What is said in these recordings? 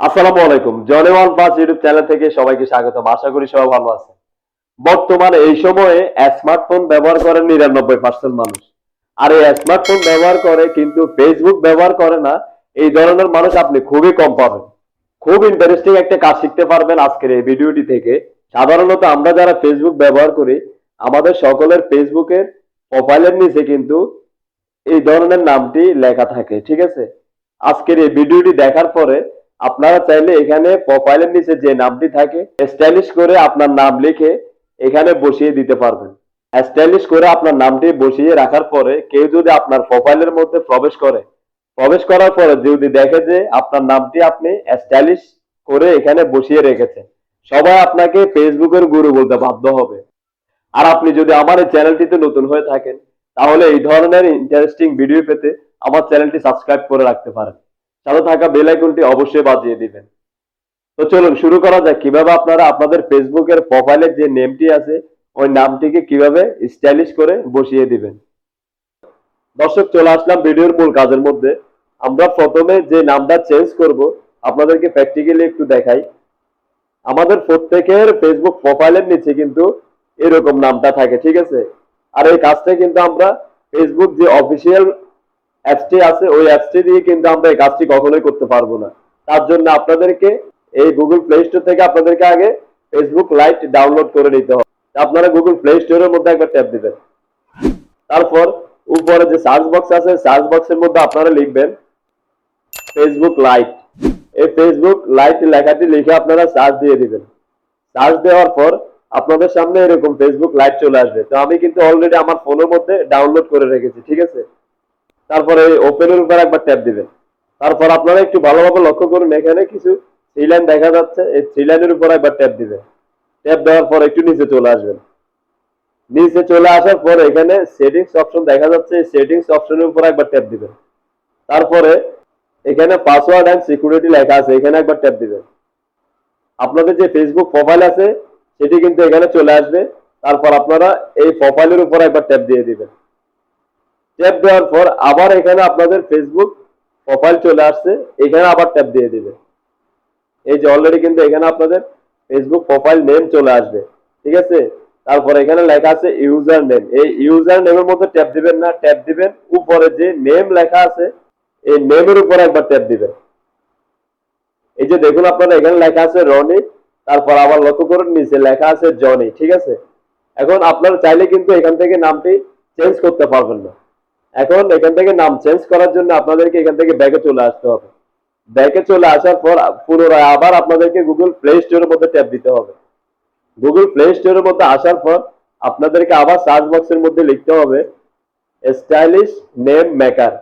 আসসালামু আলাইকুম। জনে ওয়ান পাস ইউটিউব চ্যানেল থেকে সবাইকে স্বাগতম। আশা করি সবাই ভালো আছে বর্তমানে এই সময়ে স্মার্টফোন ব্যবহার করে নিরানব্বই পার্সেন্ট মানুষ। আর এই স্মার্টফোন ব্যবহার করে কিন্তু ফেসবুক ব্যবহার করে না, এই ধরনের মানুষ আপনি খুবই কম পাবেন। খুব ইন্টারেস্টিং একটা কাজ শিখতে পারবেন আজকের এই ভিডিওটি থেকে। সাধারণত আমরা যারা ফেসবুক ব্যবহার করি, আমাদের সকলের ফেসবুকের প্রোফাইলের নিচে কিন্তু এই ধরনের নামটি লেখা থাকে, ঠিক আছে? আজকের এই ভিডিওটি দেখার পরে আপনারা চাইলে এখানে প্রোফাইলের নিচে যে নামটি থাকে স্টাইলিশ করে আপনার নাম লিখে এখানে বসিয়ে দিতে পারবেন। স্টাইলিশ করে আপনার নামটি বসিয়ে রাখার পরে কেউ যদি আপনার প্রোফাইলের মধ্যে প্রবেশ করে, প্রবেশ করার পরে যদি দেখে যে আপনার নামটি আপনি স্টাইলিশ করে এখানে বসিয়ে রেখেছেন, সবাই আপনাকে ফেসবুকের গুরু বলতে বাধ্য হবে। আর আপনি যদি আমার এই চ্যানেলটিতে নতুন হয়ে থাকেন, তাহলে এই ধরনের ইন্টারেস্টিং ভিডিও পেতে আমার চ্যানেলটি সাবস্ক্রাইব করে রাখতে পারেন। সাথে থাকা বেল আইকনটি অবশ্যই বাজিয়ে দিবেন। তো চলুন, শুরু করা যাক। কীভাবে আপনারা আপনাদের ফেসবুকের প্রোফাইলের যে নেমটি আছে, ওই নামটিকে কীভাবে স্টাইলিশ করে বসিয়ে দিবেন। দর্শক, চলে আসলাম ভিডিওর মূল কাজের মধ্যে। আমরা প্রথমে যে নামটা চেঞ্জ করব, আপনাদেরকে প্র্যাকটিক্যালি একটু দেখাই। আমাদের প্রত্যেকের ফেসবুক প্রোফাইলের নিচে কিন্তু এরকম নামটা থাকে, ঠিক আছে? আর এই কাজটা কিন্তু আমরা ফেসবুক যে অফিসিয়াল অ্যাপসটি আছে, ওই অ্যাপসটি দিয়ে কিন্তু আমরা এই কাজটি কখনোই করতে পারব না। তার জন্য আপনাদেরকে এই গুগল প্লে স্টোর থেকে আপনাদেরকে আগে ফেসবুক লাইট ডাউনলোড করে নিতে হবে। আপনারা গুগল প্লে স্টোরের মধ্যে একবার ট্যাপ দিবেন। তারপর উপরে যে সার্চ বক্স আছে সার্চ বক্সের মধ্যে আপনারা লিখবেন ফেসবুক লাইট এই ফেসবুক লাইট লেখাটি লিখে আপনারা সার্চ দিয়ে দিবেন। সার্চ দেওয়ার পর আপনাদের সামনে এরকম ফেসবুক লাইট চলে আসবে। তো আমি কিন্তু অলরেডি আমার ফোনের মধ্যে ডাউনলোড করে রেখেছি, ঠিক আছে? তারপরে ওপেনের উপর একবার ট্যাপ দিবেন। তারপর আপনারা একটু ভালোভাবে লক্ষ্য করুন, এখানে কিছু থ্রি লাইন দেখা যাচ্ছে, এই থ্রি লাইনের উপর একবার ট্যাপ দিবেন। ট্যাপ দেওয়ার পর একটু নিচে চলে আসবেন। নিচে চলে আসার পর এখানে সেটিংস অপশন দেখা যাচ্ছে সেটিংস অপশনের উপর একবার ট্যাপ দিবেন। তারপরে এখানে পাসওয়ার্ড অ্যান্ড সিকিউরিটি লেখা আছে, এখানে একবার ট্যাপ দিবেন। আপনাদের যে ফেসবুক প্রোফাইল আছে, সেটি কিন্তু এখানে চলে আসবে। তারপর আপনারা এই প্রোফাইলের উপর একবার ট্যাপ দিয়ে দিবেন। ট্যাপ দেওয়ার পর আবার এখানে আপনাদের ফেসবুক প্রোফাইল চলে আসছে, এখানে আবার ট্যাপ দিয়ে দিবেন এই যে অলরেডি কিন্তু এখানে আপনাদের ফেসবুক প্রোফাইল নেম চলে আসবে, ঠিক আছে? তারপর এখানে লেখা আছে ইউজার নেম এই ইউজার নেমের মধ্যে ট্যাপ দিবেন না ট্যাপ দিবেন, উপরে যে নেম লেখা আছে, এই নেমের উপরে একবার ট্যাপ দিবেন। এই যে দেখুন আপনারা এখানে লেখা আছে রনি তারপর আবার লক্ষ্য করুন, নিচে লেখা আছে জনি ঠিক আছে? এখন আপনারা চাইলে কিন্তু এখান থেকে নামটি চেঞ্জ করতে পারবেন না। এখন এখান থেকে নাম চেঞ্জ করার জন্য আপনাদেরকে এখান থেকে ব্যাকে চলে আসতে হবে। ব্যাকে চলে আসার পর পুনরায় আবার আপনাদেরকে গুগল প্লে স্টোরের মধ্যে ট্যাপ দিতে হবে। গুগল প্লে স্টোরের মধ্যে আসার পর আপনাদেরকে আবার সার্চ বক্সের মধ্যে লিখতে হবে স্টাইলিশ নেম মেকার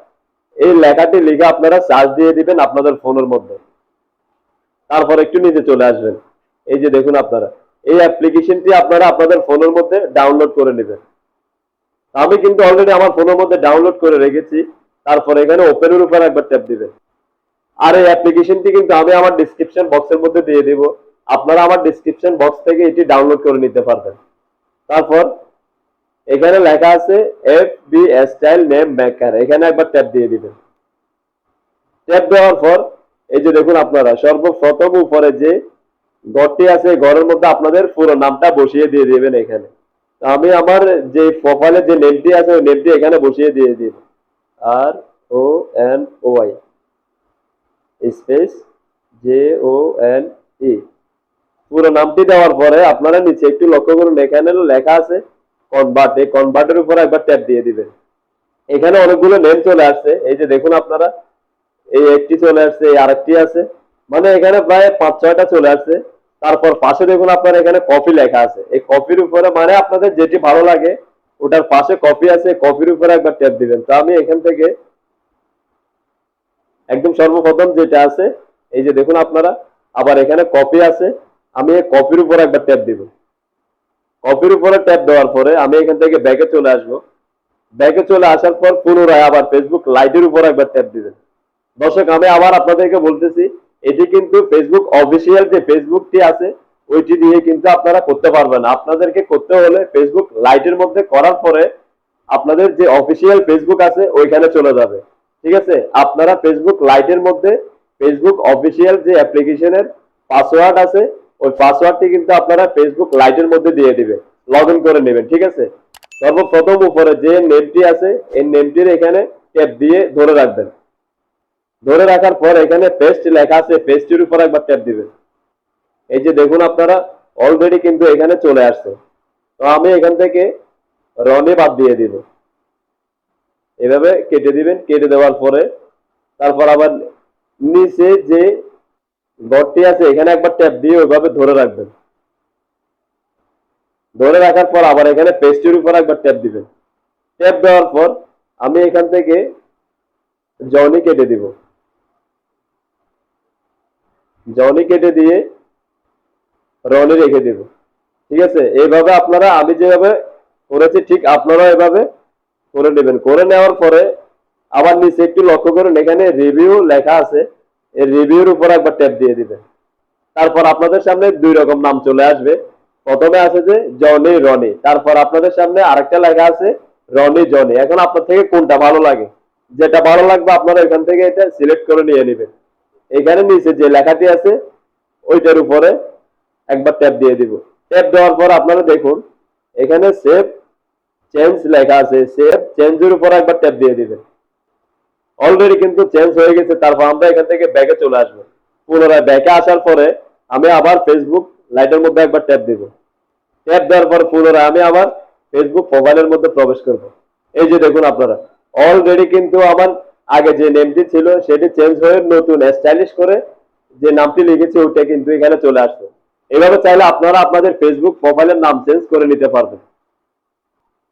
এই লেখাটি লিখে আপনারা সার্চ দিয়ে দিবেন আপনাদের ফোনের মধ্যে। তারপর একটু নিচে চলে আসবেন। এই যে দেখুন আপনারা, এই অ্যাপ্লিকেশনটি আপনারা আপনাদের ফোনের মধ্যে ডাউনলোড করে নেবেন। আমি কিন্তু অলরেডি আমার ফোনের মধ্যে ডাউনলোড করে রেখেছি। তারপর এখানে ওপেনের উপর একবার ট্যাপ দিবেন। আর এই অ্যাপ্লিকেশনটি কিন্তু আমি আমার ডিসক্রিপশন বক্সের মধ্যে দিয়ে দিব। আপনারা আমার ডিসক্রিপশন বক্স থেকে এটি ডাউনলোড করে নিতে পারবেন। তারপর এখানে লেখা আছে F B style name maker এখানে একবার ট্যাপ দিয়ে দিবেন। ট্যাপ দেওয়ার পর এই যে দেখুন আপনারা, সর্বপ্রথম উপরে যে ঘরটি আছে ঘরের মধ্যে আপনাদের পুরো নামটা বসিয়ে দিয়ে দিবেন এখানে। আমি আমার যে প্রোফাইলে যে নেমটি আছে, ওই নেমটি এখানে বসিয়ে দিয়ে দিব R O N O I space J O N E পুরো নামটি দেওয়ার পরে আপনারা নিচে একটু লক্ষ্য করুন, এখানে লেখা আছে কনভার্ট এই কনভার্টের উপর একবার ট্যাপ দিয়ে দিবেন। এখানে অনেকগুলো নেম চলে আসছে। এই যে দেখুন আপনারা, এই একটি চলে আসছে, এই আরেকটি আছে। মানে এখানে প্রায় পাঁচ ছয়টা চলে আসছে। তারপর পাশে দেখুন আপনার এখানে কপি লেখা আছে। এই কপির উপরে মানে আপনাদের যেটি ভালো লাগে, ওটার পাশে কপি আছে কপির উপরে একবার ট্যাপ দিবেন। তো আমি এখান থেকে একদম সর্বপ্রথম যেটা আছে, এই যে দেখুন আপনারা, আবার এখানে কপি আছে, আমি এই কপির উপর একবার ট্যাপ দিব। কপির উপরে ট্যাপ দেওয়ার পরে আমি এখান থেকে ব্যাকে চলে আসব। ব্যাকে চলে আসার পর পুনরায় আবার ফেসবুক লাইটের উপর একবার ট্যাপ দিবেন। দর্শক, আমি আবার আপনাদেরকে বলতেছি এটি কিন্তু ফেসবুক অফিসিয়াল যে ফেসবুকটি আছে, ওইটি দিয়ে কিন্তু আপনারা করতে পারবেন। আপনাদেরকে করতে হলে ফেসবুক লাইটের মধ্যে করার পরে আপনাদের যে অফিসিয়াল ফেসবুক আছে, ওইখানে চলে যাবে। ঠিক আছে? আপনারা ফেসবুক লাইটের মধ্যে ফেসবুক অফিসিয়াল যে অ্যাপ্লিকেশনের পাসওয়ার্ড আছে, ওই পাসওয়ার্ডটি কিন্তু আপনারা ফেসবুক লাইটের মধ্যে দিয়ে দিবেন লগ করে নেবেন, ঠিক আছে? সর্বপ্রথম উপরে যে নেমটি আছে, এই নেমটির এখানে ট্যাপ দিয়ে ধরে রাখবেন। ধরে রাখার পর এখানে পেস্ট লেখা আছে পেস্টের উপর একবার ট্যাপ দিবেন। এই যে দেখুন আপনারা অলরেডি কিন্তু এখানে চলে আসছে। তো আমি এখান থেকে রনে বাদ দিয়ে দিব। এভাবে কেটে দিবেন, কেটে দেওয়ার পরে তারপর আবার নিচে যে ঘরটি আছে, এখানে একবার ট্যাপ দিয়ে ওইভাবে ধরে রাখবেন। ধরে রাখার পর আবার এখানে পেস্টের উপর একবার ট্যাপ দিবেন। ট্যাপ দেওয়ার পর আমি এখান থেকে জনি কেটে দিব। জনি কেটে দিয়ে রনি রেখে দিব। ঠিক আছে? এইভাবে আপনারা, আমি যেভাবে করেছি, ঠিক আপনারা এভাবে করে নেবেন। করে নেওয়ার পরে আবার নিচে একটু লক্ষ্য করুন, এখানে রিভিউ লেখা আছে। এই রিভিউর উপর একবার ট্যাপ দিয়ে দিবেন। তারপর আপনাদের সামনে দুই রকম নাম চলে আসবে। প্রথমে আছে যে জনি, রনি। তারপর আপনাদের সামনে আরেকটা লেখা আছে, রনি, জনি। এখন আপনার থেকে কোনটা ভালো লাগে? যেটা ভালো লাগবে আপনারা এখান থেকে এটা সিলেক্ট করে নিয়ে নেবেন। এখানে নিচে যে লেখাটি আছে, ওইটার উপরে একবার ট্যাপ দিয়ে দিব। ট্যাপ দেওয়ার পর আপনারা দেখুন, এখানে সেভ চেঞ্জ লেখা আছে। সেভ চেঞ্জের উপর একবার ট্যাপ দিয়ে দিবেন। অলরেডি কিন্তু চেঞ্জ হয়ে গেছে, তারপর আমরা এখান থেকে ব্যাকে চলে আসব। পুনরায় ব্যাকে আসার পরে আমি আবার ফেসবুক লাইটের মধ্যে একবার ট্যাপ দিব। ট্যাপ দেওয়ার পর পুনরায় আমি আবার ফেসবুক মোবাইলের মধ্যে প্রবেশ করব। এই যে দেখুন আপনারা অলরেডি কিন্তু আমার আগে যে নেমটি ছিল সেটি চেঞ্জ হয়ে নতুন স্টাইলিশ করে যে নামটি লিখেছি ওইটা কিন্তু এখানে চলে আসছে এভাবে চাইলে আপনারা আপনাদের ফেসবুক প্রোফাইলের নাম চেঞ্জ করে নিতে পারবেন।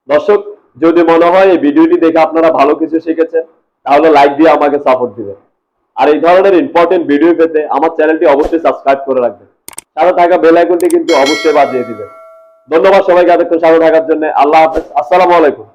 দর্শক, যদি মনে হয় এই ভিডিওটি দেখে আপনারা ভালো কিছু শিখেছেন, তাহলে লাইক দিয়ে আমাকে সাপোর্ট দিবেন। আর এই ধরনের ইম্পর্টেন্ট ভিডিও পেতে আমার চ্যানেলটি অবশ্যই সাবস্ক্রাইব করে রাখবেন। সাথে থাকা বেল আইকনটি কিন্তু অবশ্যই বাজিয়ে দিবেন। ধন্যবাদ সবাইকে এতক্ষণ সাথে থাকার জন্য। আল্লাহ হাফেজ। আসসালামু আলাইকুম।